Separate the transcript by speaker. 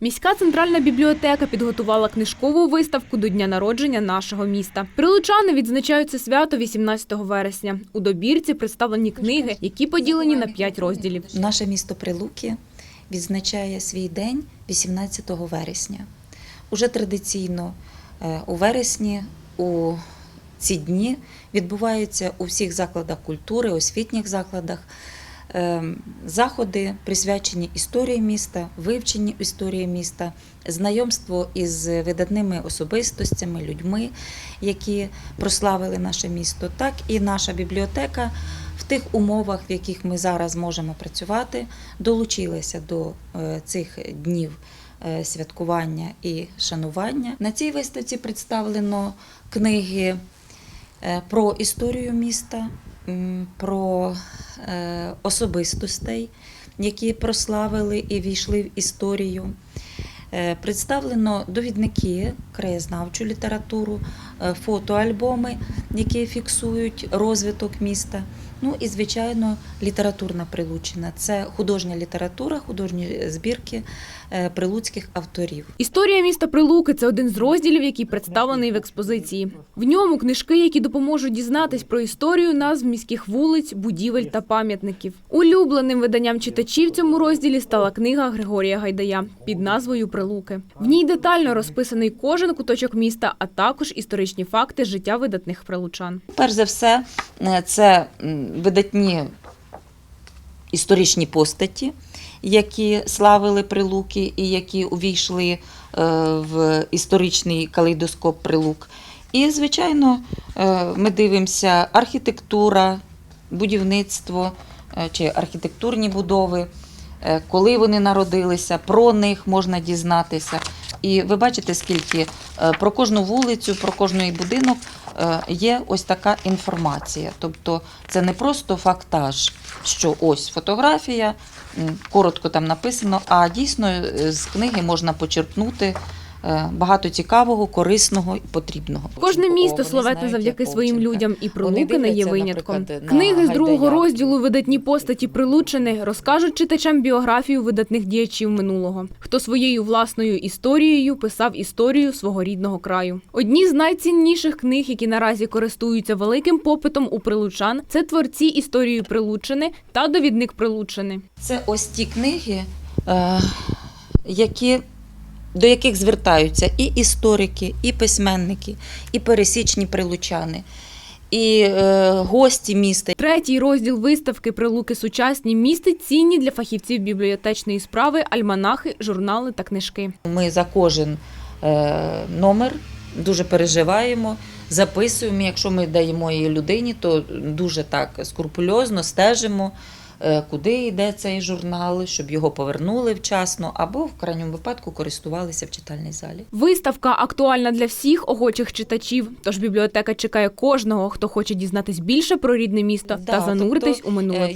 Speaker 1: Міська центральна бібліотека підготувала книжкову виставку до дня народження нашого міста. Прилучани відзначають це свято 18 вересня. У добірці представлені книги, які поділені на п'ять розділів.
Speaker 2: Наше місто Прилуки відзначає свій день 18 вересня. Уже традиційно е, у вересні у ці дні відбуваються у всіх закладах культури, освітніх закладах заходи, присвячені історії міста, вивченню історії міста, знайомство із видатними особистостями, людьми, які прославили наше місто. Так і наша бібліотека в тих умовах, в яких ми зараз можемо працювати, долучилася до е, цих днів е, святкування і шанування. На цій виставці представлено книги е, про історію міста, про е, особистостей, які прославили і війшли в історію. Е, Представлено довідники, краєзнавчу літературу, е, фотоальбоми, які фіксують розвиток міста. Ну і, звичайно, літературна прилучина. Це художня література, художні збірки е, прилуцьких авторів.
Speaker 1: Історія міста Прилуки це один з розділів, який представлений в експозиції. В ньому книжки, які допоможуть дізнатись про історію назв міських вулиць, будівель та пам'ятників. Улюбленим виданням читачів цьому розділі стала книга Григорія Гайдая під назвою Прилуки. В ній детально розписаний кожен куточок міста, а також історичні факти життя видатних прилучан.
Speaker 2: Перш за все, е, це видатні історичні постаті, які славили Прилуки і які увійшли е, в історичний калейдоскоп Прилук. І, звичайно, е, ми дивимося архітектура, будівництво чи архітектурні будови, коли вони народилися, про них можна дізнатися. І ви бачите, скільки е, про кожну вулицю, про кожний будинок е, є ось така інформація. Тобто це не просто фактаж, що ось фотографія, коротко там написано, а дійсно е, з книги можна почерпнути багато цікавого, корисного і потрібного.
Speaker 1: Кожне місто
Speaker 2: Вони
Speaker 1: завдяки своїм людям, і Прилуки не є винятком. Книги з другого розділу видатні постаті Прилучини розкажуть читачам біографію видатних діячів минулого, хто своєю власною історією писав історію свого рідного краю. Одні з найцінніших книг, які наразі користуються великим попитом у прилучан, це творці історії Прилучини та довідник Прилучини.
Speaker 2: Це ось ті книги, е, які, до яких звертаються і історики, і письменники, і пересічні прилучани, і е, гості міста.
Speaker 1: Третій розділ виставки Прилуки сучасні містить цінні для фахівців бібліотечної справи альманахи, журнали та книжки.
Speaker 2: Ми за кожен е, номер дуже переживаємо, записуємо. Якщо ми даємо її людині, то дуже так скрупульозно стежимо, куди йде цей журнал, щоб його повернули вчасно, або в крайньому випадку користувалися в читальній залі.
Speaker 1: Виставка актуальна для всіх охочих читачів. Тож бібліотека чекає кожного, хто хоче дізнатись більше про рідне місто
Speaker 2: Да,
Speaker 1: та зануритись
Speaker 2: тобто,
Speaker 1: у минуле